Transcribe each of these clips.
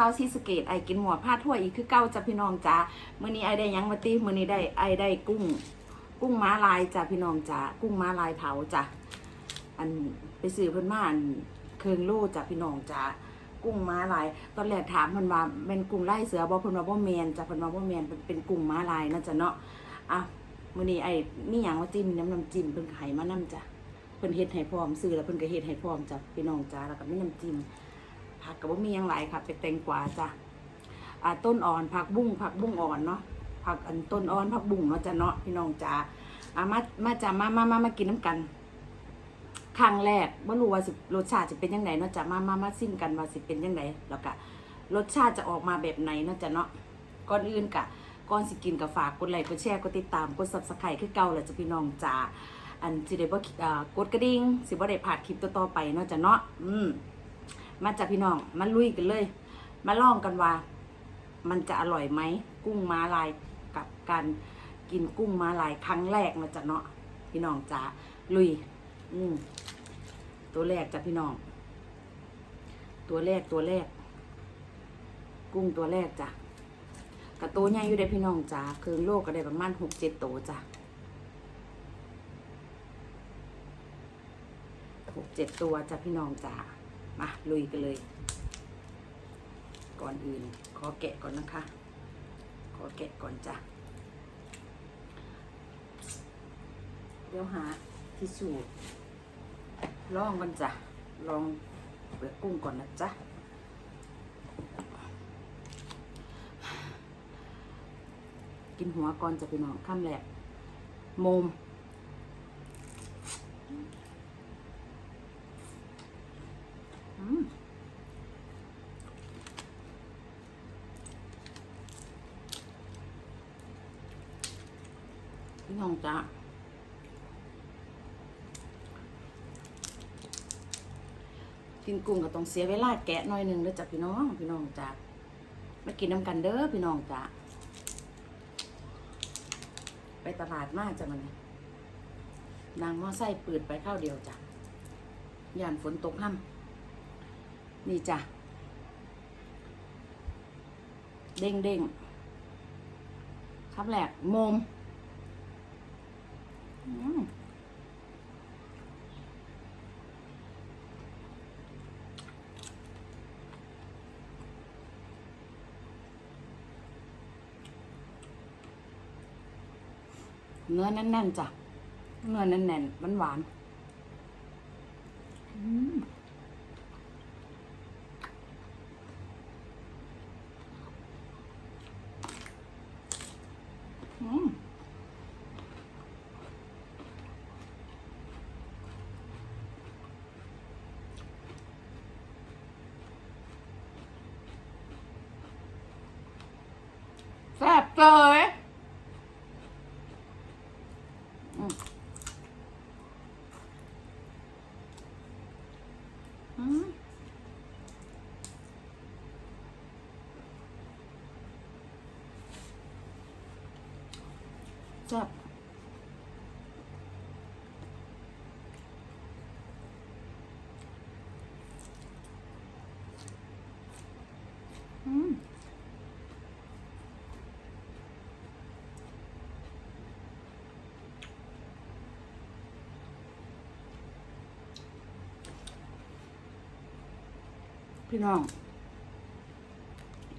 กับสาวซีสเกตไอกินหัวผ้าทั่วอีกคือเก้าจ้ะพี่น้องจ้ามื้อนี้ไอได้ยังมาตีมื้อนี้ได้ไอได้กุ้ง กุ้งม้าลายจ้ะพี่น้องจ้ากุ้งม้าลายเผาจ้ะอันไปซื้อเพิ่นมาอันเคืองโลจ้ะพี่น้องจ้ากุ้งม้าลาย ตอนแรกถามเพิ่นว่าเป็นกุ้งไล่เสือบ่เพิ่นว่าบ่แมนจ้ะเพิ่นว่าบ่แมนเป็นเป็นกุ้งม้าลายนะจ้ะเนาะอะมื้อนี้ไอ้มีหยังมาจิ้มน้ำน้ำจิ้มเพิ่นก็ให้มานํจ้ะเพิ่นเฮ็ดให้พร้อมซื้อแล้วเพิ่นก็เฮ็ดให้พร้อมจ้ะพี่น้องจ้าแล้วก็มีน้ำจิ้ม ผักก็บ่มีหยังหลค่ะเป็นแตงกวาจ้ะอ่าต้นอ่อนผักบุ้งผักบุ้งอ่อนเนาะผักอันต้นอ่อนผักบุ้งเนาะจ้ะเนาะพี่น้องจ้าอะมามาจ้ะมามามามากินน้ำกันครั้งแรกไม่รู้ว่าสิรสชาติจะเป็นยังไงเนาะจะมามามาซิมกันว่าสิเป็นยังไงแล้วก็รสชาติจะออกมาแบบไหนเนาะจะเนาะก่อนอื่นกะก่อนสิกินกับฝากกดไลค์กดแชร์กดติดตามกดซับสไครต์คือเก่าแหละจ้ะพี่น้องจ้าอันสิได้บ่ากดกระดิ่งสิบ่ได้พลาดคลิปต่อๆไปเนาะจะเนาะอืม มาจ้ะพี่น้องมาลุยกันเลย มาลองกันว่า มันจะอร่อยไหมกุ้งม้าลายกับการกินกุ้งม้าลายครั้งแรกเนาะจะเนาะพี่น้องจ้าลุย อืมตัวแรกจ้ะพี่น้อง ตัวแรกตัวแรก กุ้งตัวแรกจ้ะกระตัวใหญ่อยู่ได้พี่น้องจ้ะเคืองโลกก็ได้ประมาณหกเจ็ดตัวจ้ะหกเจ็ดตัวจ้ะพี่น้องจ้ะ มาลุยกันเลย ก่อนอื่น ขอแกะก่อนนะคะ ขอแกะก่อนจ้ะ เดี๋ยวหาที่สูตรลองกันจ้ะ ลองเปลือกกุ้งก่อนนะจ๊ะกินหัวก่อนจะไปนอนข้ามแหลกโมมอืมพี่น้องจ้ะ กุ้งก็ต้องเสียเวลาแกะหน่อยหนึ่งเด้อจ้ะพี่น้องพี่น้องจ้ะมากินน้ำกันเด้อพี่น้องจ้ะไปตลาดมากจ้ะมันนางมอไซค์ปืดไปข้าวเดียวจ้ะย่านฝนตกห้ำนี่จ้ะเด้งเด้งครับแหลกมมอืม เนื้อแน่นๆจ้ะ เนื้อแน่นๆหวานๆแซ่บเจย อืมอืมแซ่บอืม พี่น้อง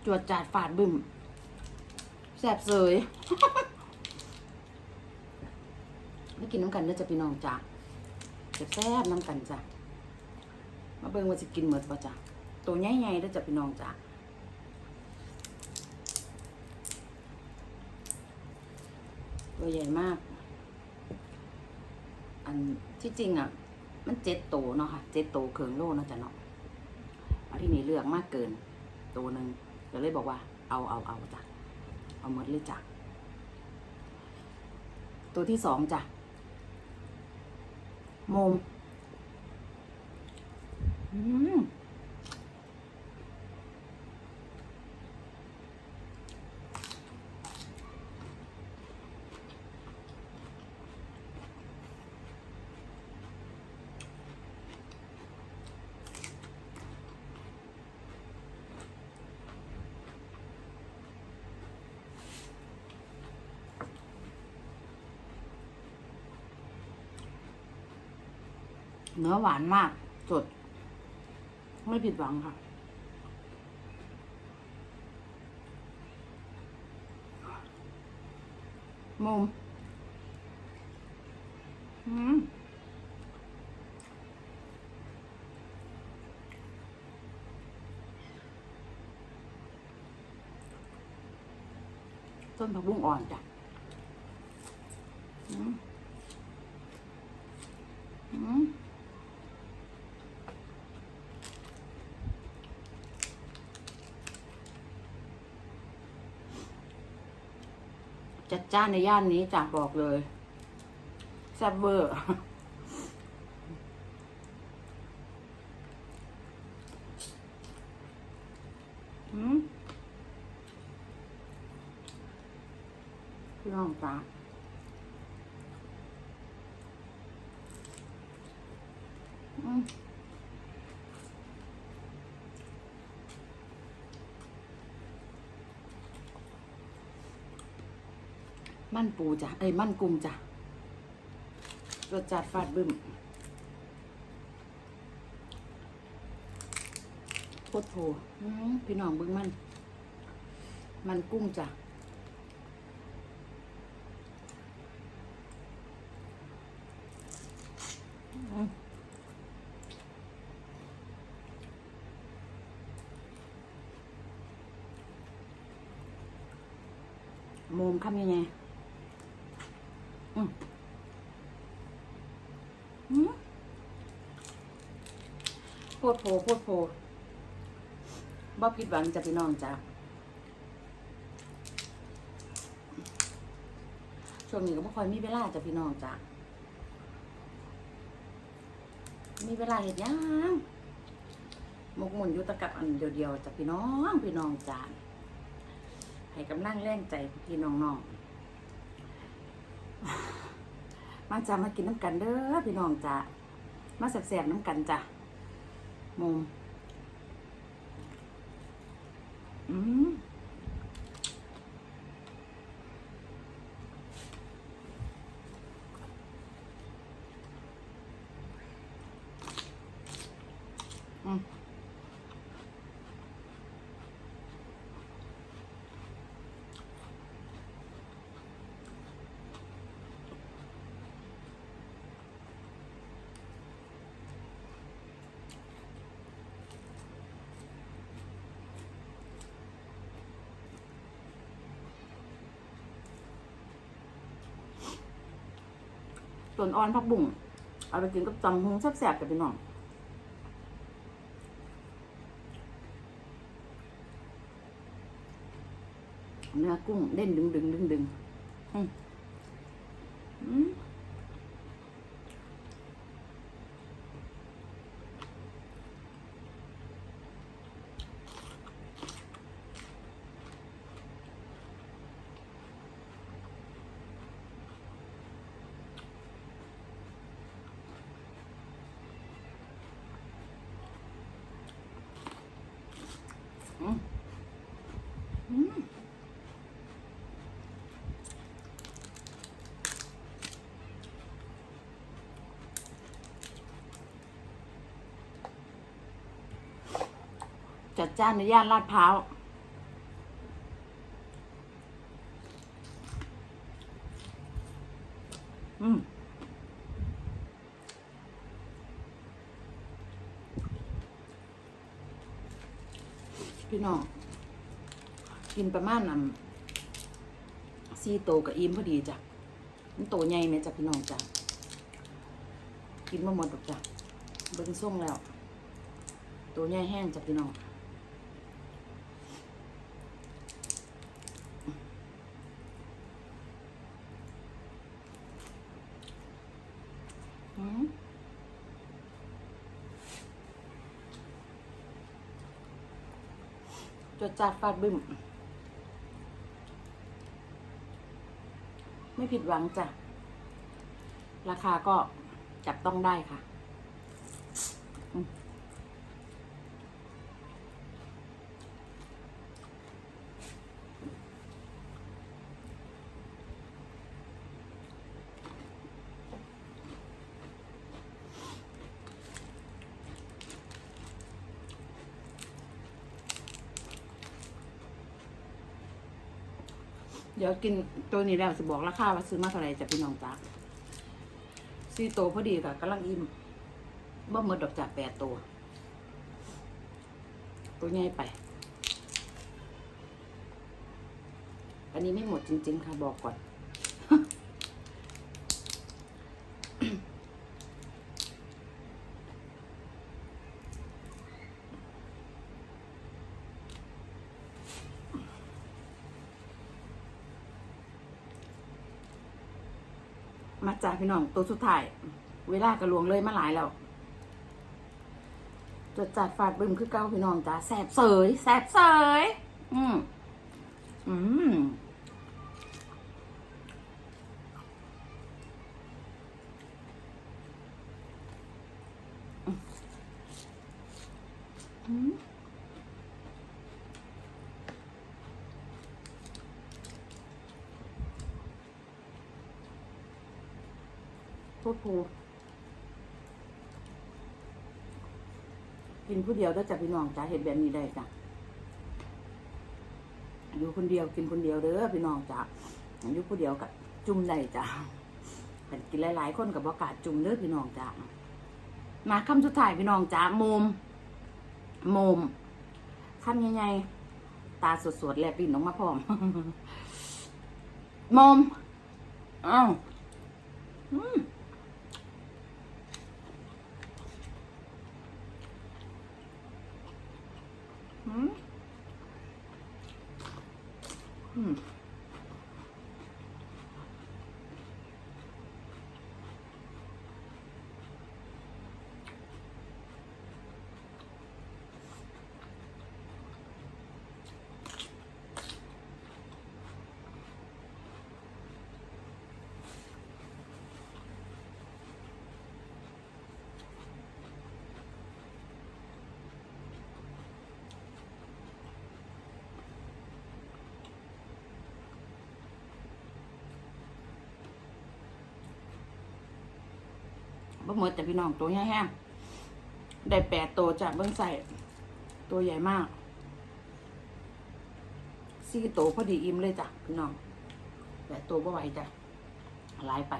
จวดจาดฝาดบึมแซ่บเสยไม่กินน้ำกันเด้อจ้ะพี่น้องจ้ะแซ่บน้ำกันจ้ะมาเบิ่งว่าจะกินเหมือนป่ะจ้ะตัวใหญ่ๆเด้อจ้ะพี่น้องจ้ะตัวใหญ่มาก อันที่จริงอะ มันเจ็ดโตเนาะค่ะเจ็ดโตเคืองโลเนาะจ้ะเนาะ เอาที่นี่เลือกมากเกิน ตัวหนึ่งก็เลยบอกว่า เอาเอาเอาจ้ะเอาหมดเลยจ้ะตัวที่สองจ้ะโมมอืม เนื้อหวานมาก สด ไม่ผิดหวังค่ะ มุมอืมต้นผักบุ้งอ่อนจ้ะ อืมอืม จ้านในย่านนี้จ้ะบอกเลยแซ่บเวอร์อืมพี่น้องจ้าอืม มันปูจ้ะเอ้ยมันกุ้งจ้ะรสจัดฟาดบึ้มโคตรโผพี่น้องเบิ้งมัน มันกุ้งจ้ะ อืมโมมคำยังไง อืมอืมโพดโพโพดโพบ่ผิดหวังจะพี่น้องจ้ะช่วงนี้ก็บ่ค่อยมีเวลาจะพี่น้องจ้ะมีเวลาเห็นยังมกมุ่นยู่แตะกับอันเดียวๆจะพี่น้องพี่น้องจ้าให้กำลังแรงใจพี่น้องๆมาจ้ามากินน้ำกันเด้อพี่น้องจ้ามาแสบๆน้ำกันจ้ะ มุมอืมอืม ส่วนอ่อนผักบุ้งเอาไปกินกับตำหงแซ่บๆกับพี่น้องเนื้อกุ้งเด่นดึงดึงดึงดึงอืม จัดจ้านในย่านลาดพร้าว อืม พี่น้อง กินประมาณนั้นซีโตกับอิ่มพอดีจ้ะมันโตใหญ่ไหมจ้ะพี่น้องจ้ะกินมาหมดหรอกจ้ะเบิ้งส่งแล้ว ตัวใหญ่แห้งจ้ะพี่น้อง อืม จดจัดฟาดบึ้ม ไม่ผิดหวังจ้ะ ราคาก็จับต้องได้ค่ะ เดี๋ยวกินตัวนี้แล้วจะบอกราคาว่าซื้อมาเท่าไหร่จะพี่น้องจ้าสี่ตัวพอดีค่ะกำลังอิ่มบ่หมดดอกจากแปดตัว ตัวใหญ่ไป อันนี้ไม่หมดจริง ๆ ค่ะบอกก่อน จาพี่น้องตัวสุดท้าย เวลากระลวงเลยมาหลายแล้วจดจัดฟาดบึ้มคือเก้าพี่น้องจ้าแสบเสยแสบเสยอืมอืมอืม โทษภูกินผู้เดียวได้จากพี่น้องจ้าเห็ดแบบนี้ได้จ้ะอยู่คนเดียวกินคนเดียวเด้อพี่น้องจ้าอยู่ผู้เดียวกับจุ่มได้จ้ะแต่กินหลาย ๆ คนกับโอกาสจุ่มเด้อพี่น้องจ้ามาคำสุดท้ายพี่น้องจ้าโมมโมมคำใหญ่ๆตาสดๆแลบลิ้นออกมาพร้อมโมมอ้าวอืม อืม อื บ่หมดแต่พี่น้องตัวใหญ่แห้งได้แปดตัวจากเบิ้งใส่ตัวใหญ่มากสี่ตัวพอดีอิ่มเลยจ้ะพี่น้องแปดตัวบ่ไหวจ้ะหลายไป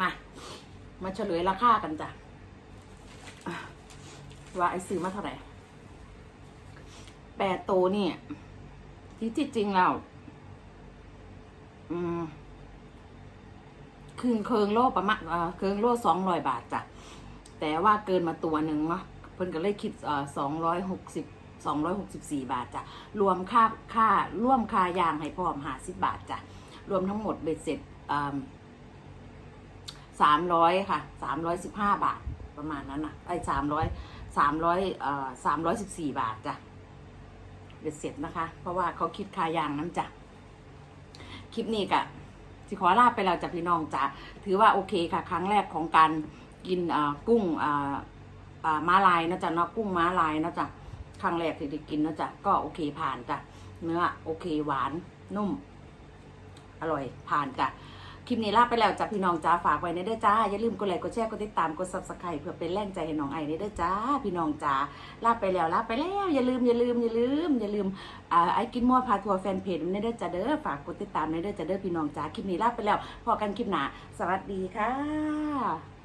มา มาเฉลยราคากันจ้ะอะว่าไอ้ซื้อมาเท่าไหร่ แปดโตวเนี่ยที่ที่จริงแล้วอืมคืนเคิงโลประมาณเอ่อเคิงโลสองร้อยบาทจ้ะแต่ว่าเกินมาตัวหนึ่งเนาะเพิ่นก็เลยคิดสองร้อยหกสิบสองร้อยหกสิบสี่บาทจ้ะรวมค่าค่าร่วมค่ายางให้พร้อมหาสิบบาทจ้ะรวมทั้งหมดเบ็ดเสร็จสามร้อยค่ะสามร้อยสิบห้าบาทประมาณนั้นนะไอ้สามร้อยสามร้อยสามร้อยสิบสี่บาทจ้ะ เบ็ดเสร็จนะคะ เพราะว่าเขาคิดคายางน้ำจ้ะคลิปนี้กะสิขอลาไปแล้วจ้ะพี่น้องจ้ะถือว่าโอเคค่ะ ครั้งแรกของการกินอ่ากุ้งอ่าม้าลายนะจ๊ะเนาะกุ้งม้าลายนะจ๊ะครั้งแรกที่ได้กินนะจ๊ะก็โอเคผ่านจ้ะเนื้อโอเคหวานนุ่ม อร่อยผ่านจ้ะ คลิปนี้ลาไปแล้วจ้ะพี่น้องจ้าฝากไว้ในเด้อจ้า อย่าลืมกดไลค์กดแชร์กดติดตามกดซับสไครต์เพื่อเป็นแรงใจให้น้องไอในเด้อจ้า พี่น้องจ้าลาไปแล้วลาไปแล้ว อย่าลืมอย่าลืมอย่าลืมอย่าลืมอ่าไอ้กินมั่วพาทัวร์แฟนเพจในเด้อจ้าเด้อฝากกดติดตามในเด้อจ้าเด้อพี่น้องจ้าคลิปนี้ลาไปแล้วพอกันคลิปหน้าสวัสดีค่ะ